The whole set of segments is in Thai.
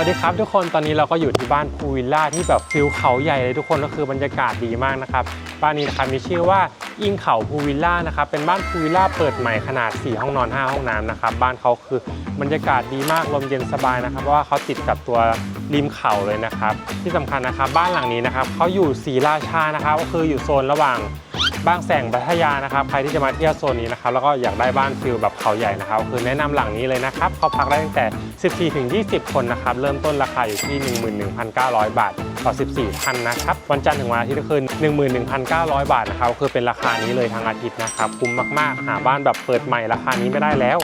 วัสดีครับทุกคนตอนนี้เราก็อยู่ที่บ้านพูวิลล่าที่แบบฟิลเขาใหญ่เลยทุกคนก็คือบรรยากาศดีมากนะครับบ้านนี้นะครับมีชื่อว่าอิงเขาพูวิลล่านะครับเป็นบ้านพูวิลล่าเปิดใหม่ขนาด 4 ห้องนอน 5 ห้องน้ำนะครับบ้านเขาคือบรรยากาศดีมากลมเย็นสบายนะครับเพราะว่าเขาติดกับตัวริมเขาเลยนะครับ ที่สำคัญนะครับบ้านหลังนี้นะครับเขาอยู่ศรีราชานะครับก็คืออยู่โซนระหว่าง บางแสงพัทยานะครับใครที่จะมาเที่ยวโซนนี้นะครับแล้วก็อยากได้บ้านฟิลแบบเขาใหญ่นะครับคือแนะนำหลังนี้เลยนะครับเขาพักได้ตั้งแต่ 14ถึง20 คนนะครับเริ่มต้นราคาอยู่ที่ 11,900 บาทต่อ 14ท่านนะครับวันจันทร์ถึงวันอาทิตย์ก็คือ 11,900 บาทนะครับคือเป็นราคานี้เลยทางอาทิตย์นะครับคุ้มมากๆ หาบ้านแบบเปิดใหม่ราคานี้ไม่ได้แล้ว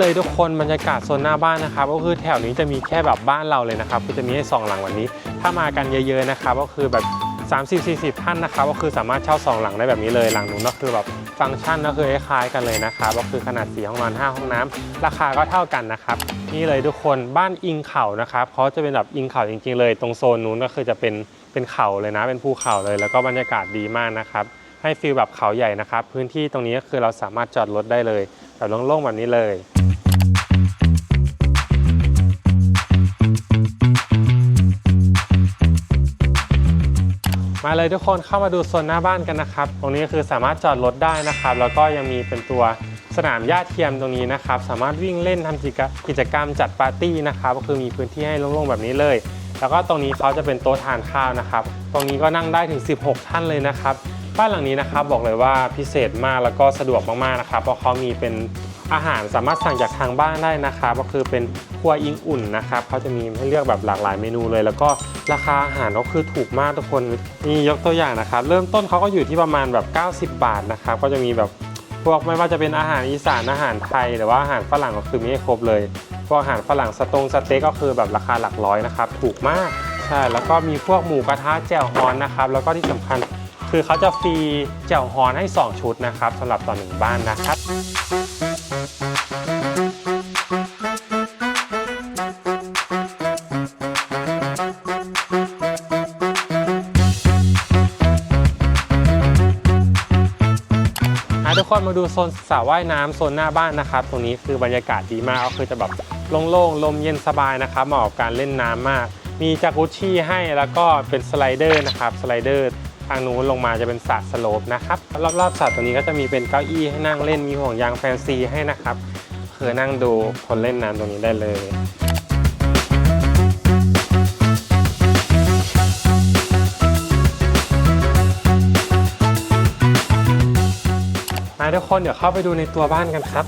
เลยทุกคนบรรยากาศโซนหน้าบ้านนะครับก็คือแถวนี้จะมีแค่แบบบ้านเราเลยนะครับก็จะมีให้สองหลังวันนี้ ถ้ามากันเยอะๆนะครับก็คือแบบ30-40 ท่านนะครับก็คือสามารถเช่า 2 หลังได้แบบนี้เลยหลังนู้นก็คือแบบฟังก์ชันก็คือคล้ายกันเลยนะครับก็คือขนาด4ห้องนอน5ห้องน้ำราคาก็เท่ากันนะครับนี่เลยทุกคนบ้านอิงเขานะครับเขาจะเป็นแบบอิงเขาจริง ๆ เลย ตรงโซนนู้นก็คือจะเป็นเป็นเขาเลยนะเป็นภูเขาเลย แล้วก็บรรยากาศดีมากนะครับให้ฟีลแบบเขาใหญ่นะครับพื้นที่ตรงนี้ก็คือเราสามารถจอดรถได้เลยแบบโล่งๆแบบนี้เลย มาเลยทุกคนเข้ามาดูโซนหน้าบ้านกันนะครับ ตรงนี้คือสามารถจอดรถได้นะครับ แล้วก็ยังมีเป็นตัวสนามหญ้าเทียมตรงนี้นะครับ สามารถวิ่งเล่นทำกิจกรรมกิจกรรมจัดปาร์ตี้นะครับ ก็คือมีพื้นที่ให้โล่งๆแบบนี้เลย แล้วก็ตรงนี้เขาจะเป็นโต๊ะทานข้าวนะครับ ตรงนี้ก็นั่งได้ถึง 16 ท่านเลยนะครับ บ้านหลังนี้นะครับบอกเลยว่าพิเศษมากแล้วก็สะดวกมากๆนะครับ เพราะเขามีเป็น อาหารสามารถสั่งจากทางบ้านได้นะครับก็คือเป็นครัวอิงอุ่นนะครับเขาจะมีให้เลือกแบบหลากหลายเมนูเลย แล้วก็ราคาอาหารก็คือถูกมากทุกคนนี่ยกตัวอย่างนะครับเริ่มต้นเขาก็อยู่ที่ประมาณแบบ 90 บาทนะครับก็จะมีแบบพวกไม่ว่าจะเป็นอาหารอีสานอาหารไทยหรือว่าอาหารฝรั่งก็คือมีให้ครบเลยพวกอาหารฝรั่งสตงสเต็กก็คือแบบราคาหลักร้อยนะครับถูกมากใช่แล้วก็มีพวกหมูกระทะแจ่วฮอนนะครับแล้วก็ที่สำคัญคือเขาจะฟรีแจ่วฮอนให้ 2 ชุดนะครับสำหรับต่อหนึ่งบ้านนะครับ คนมาดูโซนสระว่ายน้ำโซนหน้าบ้านนะครับ ตรงนี้คือบรรยากาศดีมากก็คือจะแบบโล่งๆ ลมเย็นสบายนะครับ เหมาะกับการเล่นน้ำมาก มีจากุชชี่ให้แล้วก็เป็นสไลเดอร์นะครับ สไลเดอร์ทางนู้นลงมาจะเป็นสระสโลปนะครับ รอบๆสระตรงนี้ก็จะมีเป็นเก้าอี้ให้นั่งเล่น มีห่วงยางแฟนซีให้นะครับ คือนั่งดูคนเล่นน้ำตรงนี้ได้เลย ทุกคนเดี๋ยวเข้าไปดูในตัวบ้านกันครับ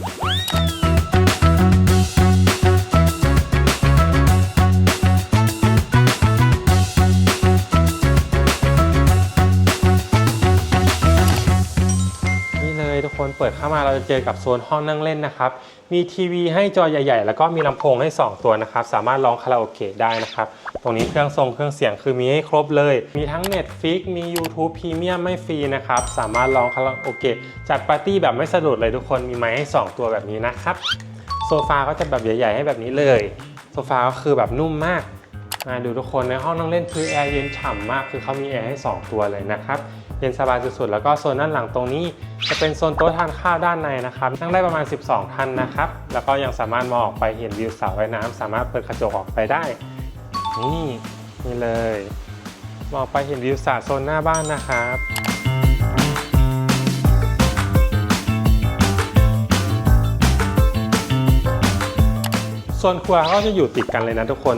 ปิดเข้ามาเราจะเจอกับโซนห้องนั่งเล่นนะครับ มีทีวีให้จอใหญ่ ๆ แล้วก็มีลำโพงให้ 2 ตัวนะครับ สามารถร้องคาราโอเกะได้นะครับ ตรงนี้เครื่องทรงเครื่องเสียงคือมีให้ครบเลย มีทั้ง Netflix มี YouTube Premium ไม่ฟรีนะครับ สามารถร้องคาราโอเกะจัดปาร์ตี้แบบไม่สะดุดเลยทุกคน มีไม้ให้ 2 ตัวแบบนี้นะครับ โซฟาก็จะแบบใหญ่ ๆ ให้แบบนี้เลย โซฟาก็คือแบบนุ่มมากมาดูทุกคนในห้องนั่งเล่นคือแอร์เย็นฉ่ำมาก คือเขามีแอร์ให้ 2 ตัวเลยนะครับ เย็นสบายสุดๆ แล้วก็โซนด้านหลังตรงนี้ จะเป็นโซนโต๊ะทานข้าวด้านในนะครับ นั่งได้ประมาณ 12 ท่านนะครับ แล้วก็ยังสามารถมองออกไปเห็นวิวสระว่ายน้ำสามารถเปิดกระจกออกไปได้ นี่นี่เลย มองออกไปเห็นวิวสระโซนหน้าบ้านนะครับส่วนครัวก็จะอยู่ติดกันเลยนะทุกคน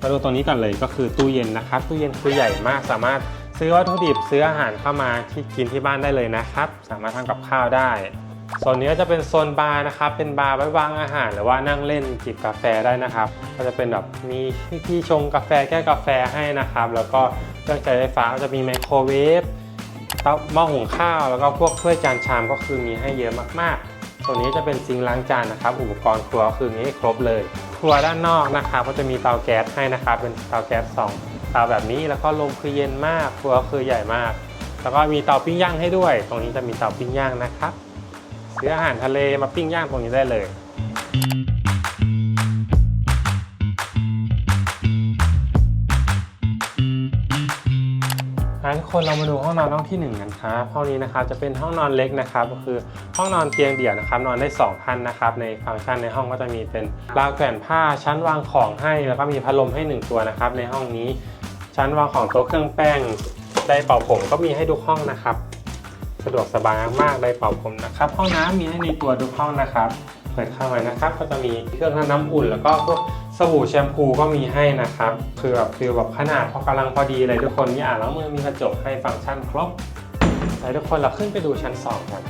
มาดูตรงนี้ก่อนเลยก็คือตู้เย็นนะครับ ตู้เย็นคือใหญ่มากสามารถ ซื้อวัตถุดิบซื้ออาหารเข้ามาที่กินที่บ้านได้เลยนะครับ สามารถทำกับข้าวได้โซนนี้ก็จะเป็นโซนบาร์นะครับ เป็นบาร์ไว้วางอาหาร หรือว่านั่งเล่นจิบกาแฟได้นะครับ ก็จะเป็นแบบมีที่ชงกาแฟแก้กาแฟให้นะครับ แล้วก็เครื่องใช้ไฟฟ้าก็จะมีไมโครเวฟเตาหม้อหุงข้าว แล้วก็พวกถ้วยจานชามก็คือมีให้เยอะมากๆตัวนี้จะเป็นซิงล้างจานนะครับ อุปกรณ์ครัวคือมีให้ครบเลย ครัวด้านนอกนะครับ ก็จะมีเตาแก๊สให้นะครับ เป็นเตาแก๊สสอง เตาแบบนี้แล้วก็ลมคือเย็นมากครัวคือใหญ่มาก แล้วก็มีเตาปิ้งย่างให้ด้วย ตรงนี้จะมีเตาปิ้งย่างนะครับซื้ออาหารทะเลมาปิ้งย่างตรงนี้ได้เลยงั้นคนเรามาดูห้องนอนห้องที่หนึ่งกันครับห้องนี้นะครับจะเป็นห้องนอนเล็กนะครับ ก็คือห้องนอนเตียงเดี่ยวนะครับ นอนได้2ท่านนะครับ ในฟังก์ชันในห้องก็จะมีเป็นราวแขวนผ้าชั้นวางของให้ แล้วก็มีพัดลมให้หนึ่งตัวนะครับ ในห้องนี้ ชั้นวางของโต๊ะเครื่องแป้งไดเป่าผมก็มีให้ทุกห้องนะครับ สะดวกสบายมากไดเป่าผมนะครับ ห้องน้ำมีให้ในตัวทุกห้องนะครับเปิดเข้าไปนะครับ ก็จะมีเครื่องทำน้ำอุ่น แล้วก็พวกสบู่แชมพูก็มีให้นะครับคือแบบคือแบบขนาดพอกำลังพอดีเลยทุกคนมีอ่างล้างมือมีกระจกให้ฟังก์ชันครบไปทุกคนเราขึ้นไปดูชั้น2กัน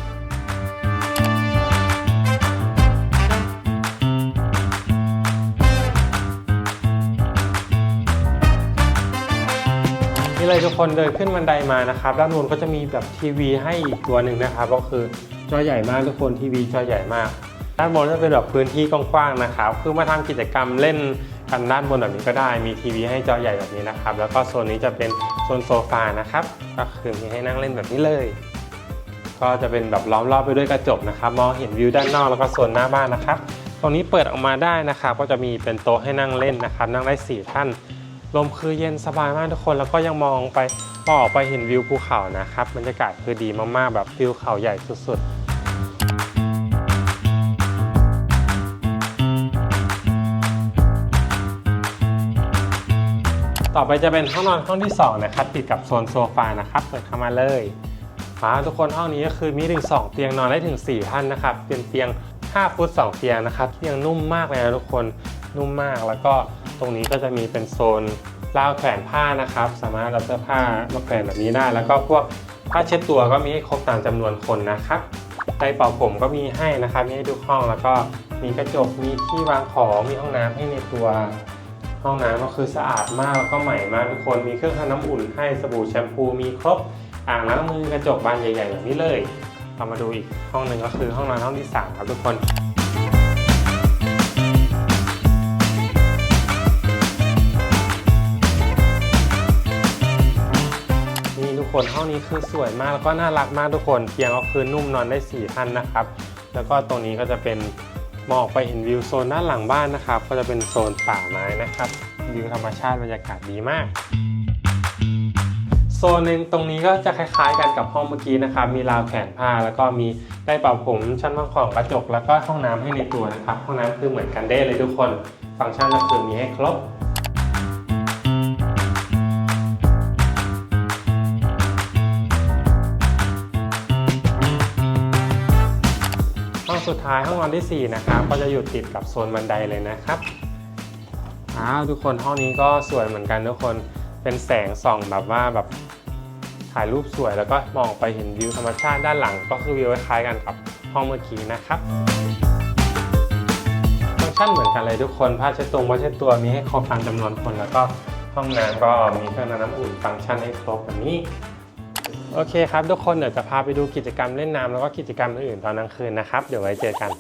เลยทุกคนเดินขึ้นบันไดมานะครับด้านบนก็จะมีแบบทีวีให้อีกตัวหนึ่งนะครับ ก็คือจอใหญ่มากทุกคนทีวีจอใหญ่มาก ด้านบนจะเป็นแบบพื้นที่กว้างๆนะครับ คือมาทำกิจกรรมเล่นกันด้านบนแบบนี้ก็ได้มีทีวีให้จอใหญ่แบบนี้นะครับ แล้วก็โซนนี้จะเป็นโซนโซฟานะครับก็คือมีให้นั่งเล่นแบบนี้เลย ก็จะเป็นแบบล้อมรอบไปด้วยกระจกนะครับมองเห็นวิวด้านนอกแล้วก็โซนหน้าบ้านนะครับ ตรงนี้เปิดออกมาได้นะครับ ก็จะมีเป็นโต๊ะให้นั่งเล่นนะครับ นั่งได้สี่ท่าน ลมคือเย็นสบายมากทุกคนแล้วก็ยังมองไปมองออกไปเห็นวิวภูเขานะครับบรรยากาศคือดีมากๆแบบวิวเขาใหญ่สุดๆต่อไปจะเป็นห้องนอนห้องที่สองนะครับ ติดกับโซนโซฟานะครับเปิดเข้ามาเลยอ่าทุกคนห้องนี้ก็คือมีถึง 2 เตียงนอนได้ถึง 4 ท่านนะครับ เป็นเตียง 5 ฟุต 2 เตียงนะครับเตียงนุ่มมากเลยนะทุกคนนุ่มมากแล้วก็ ตรงนี้ก็จะมีเป็นโซนราวแขวนผ้านะครับ สามารถรับเสื้อผ้ามาแขวนแบบนี้ได้ แล้วก็พวกผ้าเช็ดตัวก็มีให้ครบตามจำนวนคนนะครับไดเป่าผมก็มีให้นะครับมีให้ทุกห้องแล้วก็มีกระจกมีที่วางของมีห้องน้ำให้ในตัวห้องน้ำก็คือสะอาดมากแล้วก็ใหม่มากทุกคนมีเครื่องทำน้ำอุ่นให้สบู่แชมพูมีครบอ่างล้างมือกระจกบานใหญ่ๆแบบนี้เลยเรามาดูอีกห้องหนึ่งก็คือห้องนอนห้องที่3ครับทุกคน กคนห้องนี้คือสวยมากแล้วก็น่ารักมากทุกคนเตียงก็คือนุ่มนอนได้4ท่านนะครับ แล้วก็ตรงนี้ก็จะเป็นมองไปเห็นวิวโซนด้านหลังบ้านนะครับ ก็จะเป็นโซนป่าไม้นะครับวิวธรรมชาติบรรยากาศดีมากโซนหนึ่งตรงนี้ก็จะคล้ายๆกันกับห้องเมื่อกี้นะครับ มีราวแขวนผ้า แล้วก็มีได้เป่าผมชั้นวางของกระจก แล้วก็ห้องน้ำให้ในตัวนะครับ ห้องน้ำคือเหมือนกันได้เลยทุกคน ฟังก์ชันก็คือมีให้ครบ สุดท้ายห้องนอนที่ 4 นะครับก็จะอยู่ติดกับโซนบันไดเลยนะครับอ้าวทุกคนห้องนี้ก็สวยเหมือนกันทุกคนเป็นแสงส่องแบบว่าแบบถ่ายรูปสวยแล้วก็มองไปเห็นวิวธรรมชาติด้านหลัง ก็คือวิวคล้ายกันกับห้องเมื่อกี้นะครับฟังก์ชันเหมือนกันเลยทุกคนผ้าเช็ดตัวผ้าเช็ดตัวมีให้ครบตามจำนวนคนแล้วก็ห้องน้ำก็มีเครื่องน้ำอุ่นฟังก์ชันให้ครบแบบนี้ โอเคครับทุกคนเดี๋ยวจะพาไปดูกิจกรรมเล่นน้ำแล้วก็กิจกรรมอื่นๆตอนกลางคืนนะครับ เดี๋ยวไว้เจอกัน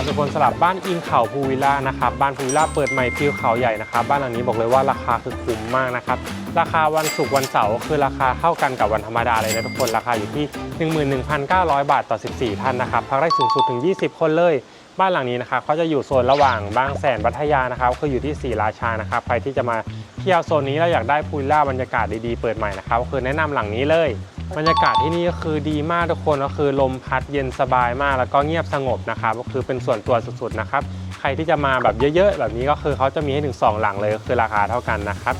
กคนสลับบ้านอินเขาพูวิลล่านะครับบ้านพูวิลล่าเปิดใหม่ฟิลเขาใหญ่นะครับบ้านหลังนี้บอกเลยว่าราคาคือคุ้มมากนะครับราคาวันศุกร์วันเสาร์คือราคาเท่ากันกับวันธรรมดาเลยนะทุกคนราคาอยู่ที่ 11,900 บาทต่อ 14 ท่านนะครับพักได้สูงสุดถึง 20 คนเลย บ้านหลังนี้นะครับเขาจะอยู่โซนระหว่างบางแสนพัทยานะครับคืออยู่ที่ศรีราชานะครับใครที่จะมาเที่ยวโซนนี้แล้วอยากได้พูวิลล่าบรรยากาศดีๆเปิดใหม่นะครับก็คือแนะนำหลังนี้เลย บรรยากาศที่นี่ก็คือดีมากทุกคนก็คือลมพัดเย็นสบายมากแล้วก็เงียบสงบนะครับก็คือเป็นส่วนตัวสุดๆนะครับใครที่จะมาแบบเยอะๆ แบบนี้ก็คือเขาจะมีให้ถึง 2 หลังเลยก็คือราคาเท่ากันนะครับ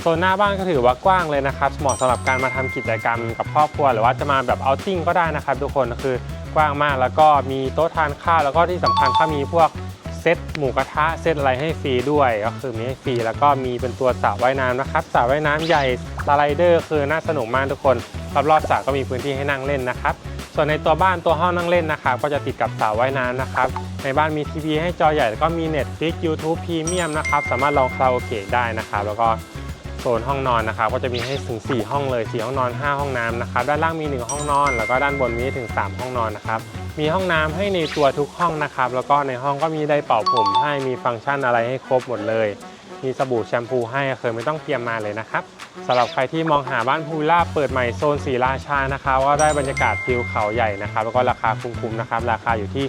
โซนหน้าบ้านก็ถือว่ากว้างเลยนะครับเหมาะสำหรับการมาทำกิจกรรมกับครอบครัว หรือว่าจะมาแบบเอาติ้งก็ได้นะครับ ทุกคนก็คือกว้างมากแล้วก็มีโต๊ะทานข้าวแล้วก็ที่สำคัญเขามีพวก เซตหมูกระทะเซตอะไรให้ฟรีด้วยก็คือมีให้ฟรีแล้วก็มีเป็นตัวสระว่ายน้ำนะครับสระว่ายน้ำใหญ่สไลเดอร์คือน่าสนุกมากทุกคนรอบๆสระก็มีพื้นที่ให้นั่งเล่นนะครับส่วนในตัวบ้านตัวห้องนั่งเล่นนะครับก็จะติดกับสระว่ายน้ำนะครับ ในบ้านมีทีวีให้จอใหญ่แล้วก็มี Netflix YouTube Premium นะครับสามารถลองคาราโอเกะได้นะครับ แล้วก็โซนห้องนอนนะครับ ก็จะมีให้ถึง 4 ห้องเลย4ห้องนอน 5 ห้องน้ำนะครับ ด้านล่างมี 1 ห้องนอน แล้วก็ด้านบนมีถึง 3 ห้องนอนนะครับ มีห้องน้ำให้ในตัวทุกห้องนะครับ แล้วก็ในห้องก็มีไดร์เป่าผมให้มีฟังก์ชันอะไรให้ครบหมดเลย มีสบู่แชมพูให้เคยไม่ต้องเตรียมมาเลยนะครับสำหรับใครที่มองหาบ้านพูลล่าเปิดใหม่โซนสีราชานะครับก็ได้บรรยากาศทิวเขาใหญ่นะครับ แล้วก็ราคาคุ้มๆนะครับ ราคาอยู่ที่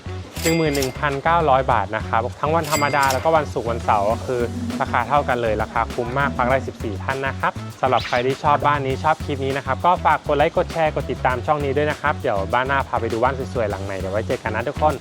11,900 บาทนะครับ ทั้งวันธรรมดาแล้วก็วันศุกร์วันเสาร์ก็คือ ราคาเท่ากันเลยราคาคุ้มมากพักได้ 14 ท่านนะครับ สำหรับใครที่ชอบบ้านนี้ชอบคลิปนี้นะครับ ก็ฝากกดไลค์กดแชร์กดติดตามช่องนี้ด้วยนะครับ เดี๋ยวบ้านหน้าพาไปดูบ้านสวยๆหลังไหนเดี๋ยวไว้เจอกันนะทุกคน